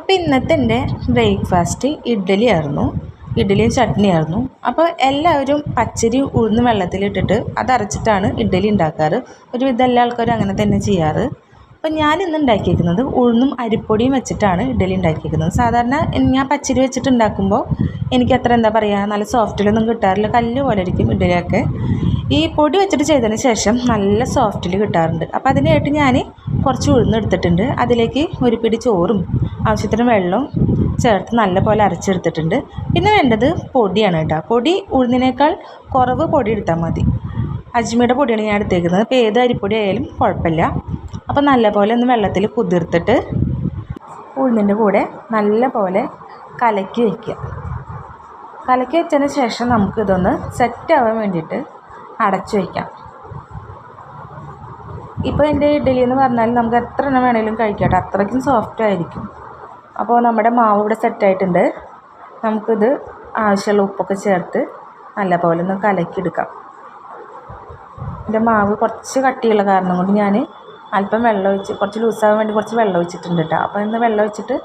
അപ്പോൾ ഇന്നത്തെ എന്റെ ബ്രേക്ക്ഫാസ്റ്റ് ഇഡ്ഡലി ആയിരുന്നു ഇഡ്ഡലിയും ചട്നി ആയിരുന്നു അപ്പോൾ എല്ലാവരും പച്ചരി ഉഴുന്ന് വെള്ളത്തിലിട്ടിട്ട് അത് അരച്ചിട്ടാണ് ഇഡ്ഡലി ഉണ്ടാക്കാറ്. ഒരുവിധം എല്ലാ ആൾക്കാരും അങ്ങനെ തന്നെ ചെയ്യാറ്. അപ്പോൾ ഞാൻ ഇന്ന് ഉണ്ടാക്കിയിരിക്കുന്നത് ഉഴുന്നും അരിപ്പൊടിയും വെച്ചിട്ടാണ് ഇഡ്ഡലി ഉണ്ടാക്കിയിരിക്കുന്നത് സാധാരണ ഞാൻ പച്ചരി വെച്ചിട്ട് ഉണ്ടാക്കുമ്പോൾ എനിക്ക് അത്ര എന്താ പറയുക നല്ല സോഫ്റ്റിലൊന്നും കിട്ടാറില്ല. കല്ല് പോലെ ഇരിക്കും ഇഡ്ഡലിയൊക്കെ. ഈ പൊടി വെച്ചിട്ട് ചെയ്തതിന് ശേഷം നല്ല സോഫ്റ്റിൽ കിട്ടാറുണ്ട്. അപ്പോൾ അതിനായിട്ട് ഞാൻ കുറച്ച് ഉഴുന്ന് എടുത്തിട്ടുണ്ട്. അതിലേക്ക് ഒരു പിടി ചോറും ആവശ്യത്തിന് വെള്ളവും ചേർത്ത് നല്ലപോലെ അരച്ചെടുത്തിട്ടുണ്ട്. പിന്നെ വേണ്ടത് പൊടിയാണ് കേട്ടോ. പൊടി ഉഴുന്നിനേക്കാൾ കുറവ് പൊടി എടുത്താൽ മതി. അജ്മിയുടെ പൊടിയാണ് ഞാൻ എടുത്തേക്കുന്നത്. ഇപ്പോൾ ഏത് അരിപ്പൊടി ആയാലും കുഴപ്പമില്ല. അപ്പോൾ നല്ലപോലെ ഒന്ന് വെള്ളത്തിൽ കുതിർത്തിട്ട് ഉഴുന്നിന്റെ കൂടെ നല്ലപോലെ കലക്കി വയ്ക്കുക. കലക്കി വെച്ചതിന് ശേഷം നമുക്കിതൊന്ന് സെറ്റ് ആവാൻ വേണ്ടിയിട്ട് അടച്ചു വയ്ക്കാം. ഇപ്പോൾ എന്റെ ഇഡ്ഡലി എന്ന് പറഞ്ഞാൽ നമുക്ക് എത്ര എണ്ണം വേണമെങ്കിലും കഴിക്കാം അത്രയ്ക്കും സോഫ്റ്റ് ആയിരിക്കും. അപ്പോൾ നമ്മുടെ മാവ് ഇവിടെ സെറ്റായിട്ടുണ്ട് നമുക്കിത് ആവശ്യമുള്ള ഉപ്പൊക്കെ ചേർത്ത് നല്ലപോലെ ഒന്ന് കലക്കിയെടുക്കാം. എന്റെ മാവ് കുറച്ച് കട്ടിയുള്ള കാരണം കൊണ്ട് ഞാൻ അല്പം വെള്ളം ഒഴിച്ച് കുറച്ച് ലൂസാകാൻ വേണ്ടി കുറച്ച് വെള്ളം ഒഴിച്ചിട്ടുണ്ട് കേട്ടോ. അപ്പോൾ ഇന്ന് വെള്ളം ഒഴിച്ചിട്ട്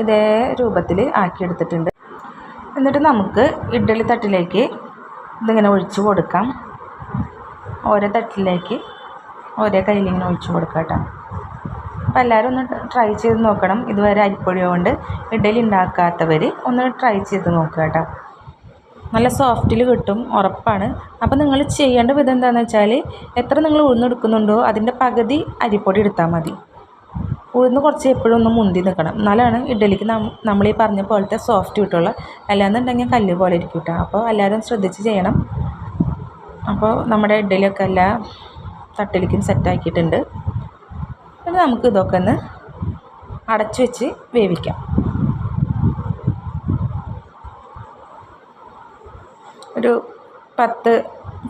ഇതേ രൂപത്തിൽ ആക്കിയെടുത്തിട്ടുണ്ട്. എന്നിട്ട് നമുക്ക് ഇഡ്ഡലി തട്ടിലേക്ക് ഇതിങ്ങനെ ഒഴിച്ചു കൊടുക്കാം. ഓരോ തട്ടിലേക്ക് ഓരോ കയ്യിലിങ്ങനെ ഒഴിച്ചു കൊടുക്കാം കേട്ടോ. അപ്പോൾ എല്ലാവരും ഒന്ന് ട്രൈ ചെയ്ത് നോക്കണം. ഇതുവരെ അരിപ്പൊടി കൊണ്ട് ഇഡ്ഡലി ഉണ്ടാക്കാത്തവർ ഒന്ന് ട്രൈ ചെയ്ത് നോക്കുക കേട്ടോ. നല്ല സോഫ്റ്റിൽ കിട്ടും ഉറപ്പാണ്. അപ്പോൾ നിങ്ങൾ ചെയ്യേണ്ട വിധം എന്താണെന്ന് വെച്ചാൽ എത്ര നിങ്ങൾ ഉഴുന്നെടുക്കുന്നുണ്ടോ അതിന്റെ പകുതി അരിപ്പൊടി എടുത്താൽ മതി. ഉഴുന്ന് കുറച്ച് എപ്പോഴും ഒന്ന് മുന്തി നിൽക്കണം. എന്നാലാണ് ഇഡ്ഡലിക്ക് നമ്മൾ ഈ പറഞ്ഞ പോലത്തെ സോഫ്റ്റ് കിട്ടുള്ളൂ. അല്ലാന്നുണ്ടെങ്കിൽ കല്ല് പോലെ ഇരിക്കും കേട്ടോ. അപ്പോൾ എല്ലാവരും ശ്രദ്ധിച്ച് ചെയ്യണം. അപ്പോൾ നമ്മുടെ ഇഡ്ഡലിയൊക്കെ എല്ലാ തട്ടിലേക്കും സെറ്റാക്കിയിട്ടുണ്ട് പിന്നെ നമുക്ക് ഇതൊക്കെ ഒന്ന് അടച്ചു വെച്ച് വേവിക്കാം. ഒരു പത്ത്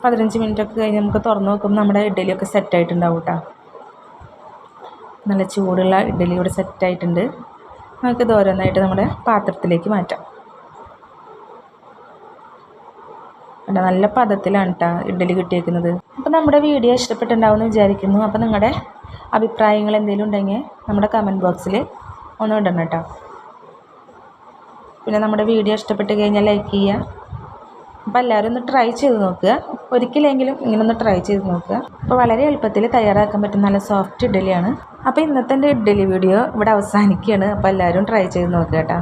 പതിനഞ്ച് മിനിറ്റൊക്കെ കഴിഞ്ഞ് നമുക്ക് തുറന്ന് നോക്കുമ്പോൾ നമ്മുടെ ഇഡ്ഡലിയൊക്കെ സെറ്റായിട്ടുണ്ടാവും കേട്ടോ നല്ല ചൂടുള്ള ഇഡ്ഡലി ഇവിടെ സെറ്റായിട്ടുണ്ട് നമുക്കിത് ഓരോന്നായിട്ട് നമ്മുടെ പാത്രത്തിലേക്ക് മാറ്റാം. അല്ല നല്ല പദത്തിലാണ് കേട്ടോ ഇഡ്ഡലി കിട്ടിയേക്കുന്നത്. അപ്പോൾ നമ്മുടെ വീഡിയോ ഇഷ്ടപ്പെട്ടിട്ടുണ്ടാവുമെന്ന് വിചാരിക്കുന്നു. അപ്പോൾ നിങ്ങളുടെ അഭിപ്രായങ്ങൾ എന്തെങ്കിലും ഉണ്ടെങ്കിൽ നമ്മുടെ കമന്റ് ബോക്സിൽ ഒന്ന് ഇടണം കേട്ടോ. പിന്നെ നമ്മുടെ വീഡിയോ ഇഷ്ടപ്പെട്ട് കഴിഞ്ഞാൽ ലൈക്ക് ചെയ്യുക. അപ്പോൾ എല്ലാവരും ഒന്ന് ട്രൈ ചെയ്ത് നോക്കുക. ഒരിക്കലെങ്കിലും ഇങ്ങനെ ഒന്ന് ട്രൈ ചെയ്ത് നോക്കുക. അപ്പോൾ വളരെ എളുപ്പത്തിൽ തയ്യാറാക്കാൻ പറ്റുന്ന നല്ല സോഫ്റ്റ് ഇഡ്ഡലിയാണ്. അപ്പോൾ ഇന്നത്തെ ഇഡ്ഡലി വീഡിയോ ഇവിടെ അവസാനിക്കുകയാണ്. അപ്പോൾ എല്ലാവരും ട്രൈ ചെയ്ത് നോക്കുക കേട്ടോ.